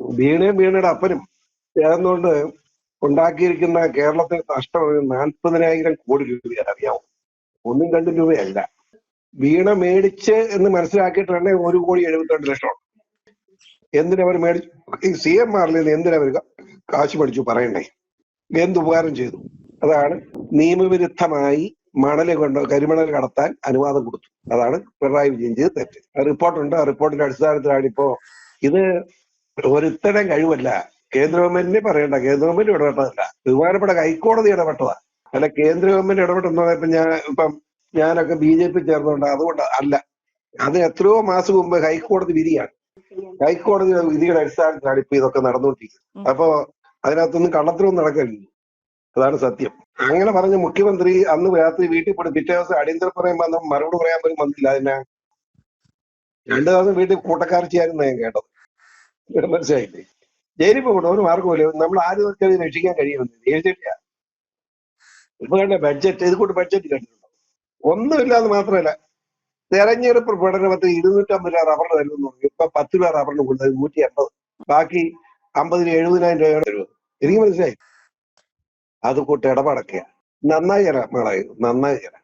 വീണയും വീണയുടെ അപ്പനും ചേർന്നുകൊണ്ട് ഉണ്ടാക്കിയിരിക്കുന്ന കേരളത്തിന് നഷ്ടം നാൽപ്പതിനായിരം കോടി രൂപയാണ് അറിയാമോ ഒന്നും രണ്ടും രൂപയല്ല. വീണ മേടിച്ച് എന്ന് മനസ്സിലാക്കിയിട്ടാണ് ഒരു കോടി എഴുപത്തിരണ്ട് ലക്ഷം. എന്തിനവർ മേടിച്ചു ഈ സി എം ആറിൽ നിന്ന് എന്തിനവർ കാശ് മേടിച്ചു പറയണ്ടേ? എന്ത് ഉപകാരം ചെയ്തു? അതാണ് നിയമവിരുദ്ധമായി മണൽ കൊണ്ട് കരിമണൽ കടത്താൻ അനുവാദം കൊടുത്തു. അതാണ് പിണറായി വിജയൻ ചെയ്ത് തെറ്റ്. റിപ്പോർട്ടുണ്ട് ആ റിപ്പോർട്ടിന്റെ അടിസ്ഥാനത്തിലാണ് ഇപ്പോ ഇത് ഒരുത്തരം കഴിവല്ല. കേന്ദ്ര ഗവൺമെന്റിനെ പറയണ്ട. കേന്ദ്ര ഗവൺമെന്റ് ഇടപെട്ടതല്ല. ബഹുമാനപ്പെട്ട ഹൈക്കോടതി ഇടപെട്ടതാ. അല്ല കേന്ദ്ര ഗവൺമെന്റ് ഇടപെട്ടെന്ന് പറഞ്ഞപ്പോ ഞാൻ ഇപ്പം ഞാനൊക്കെ ബി ജെ പി ചേർന്നുകൊണ്ട് അതുകൊണ്ട് അല്ല. അത് എത്രയോ മാസം മുമ്പ് ഹൈക്കോടതി വിധിയാണ്. ഹൈക്കോടതി വിധിയുടെ അടിസ്ഥാനത്തിലാണ് ഇപ്പൊ ഇതൊക്കെ നടന്നുകൊണ്ടിരിക്കുന്നത്. അപ്പോ അതിനകത്തൊന്നും കള്ളത്തിലൊന്നും നടക്കില്ല അതാണ് സത്യം. അങ്ങനെ പറഞ്ഞ മുഖ്യമന്ത്രി അന്ന് രാത്രി വീട്ടിൽ പോയി പിറ്റേ ദിവസം അടിയന്തര പറയാൻ വന്ന മറുപടി പറയാൻ പോലും വന്നില്ല. അതിനാ രണ്ടു ദിവസം വീട്ടിൽ കൂട്ടക്കാർച്ചയായിരുന്നു ഞാൻ കേട്ടത്. മനസ്സിലായില്ലേ ജയിലിൽ പോകണം ഒരു മാർഗമില്ല നമ്മൾ ആരും ഇത് രക്ഷിക്കാൻ കഴിയുമെന്ന് എഴുതില്ല ഇപ്പൊ കണ്ട ബഡ്ജറ്റ് ഇത് കൂട്ട് ബഡ്ജറ്റ് കണ്ടിട്ടുണ്ടോ? ഒന്നുമില്ലാന്ന് മാത്രമല്ല തെരഞ്ഞെടുപ്പ് പ്രകടനത്തിൽ ഇരുന്നൂറ്റമ്പത് രൂപ റബ്ബർ തരുമെന്ന് പറഞ്ഞു. ഇപ്പൊ പത്ത് രൂപ റബ്ബറിന് കൊടുത്തത് നൂറ്റി എൺപത് ബാക്കി അമ്പതിന് എഴുപതിനായിരം രൂപയാണ് തരുന്നത് എനിക്ക് മനസ്സിലായി? അത് കൂട്ട് ഇടപാടൊക്കെയാ. നന്നായി തരാം മേളായി നന്നായി തരാം.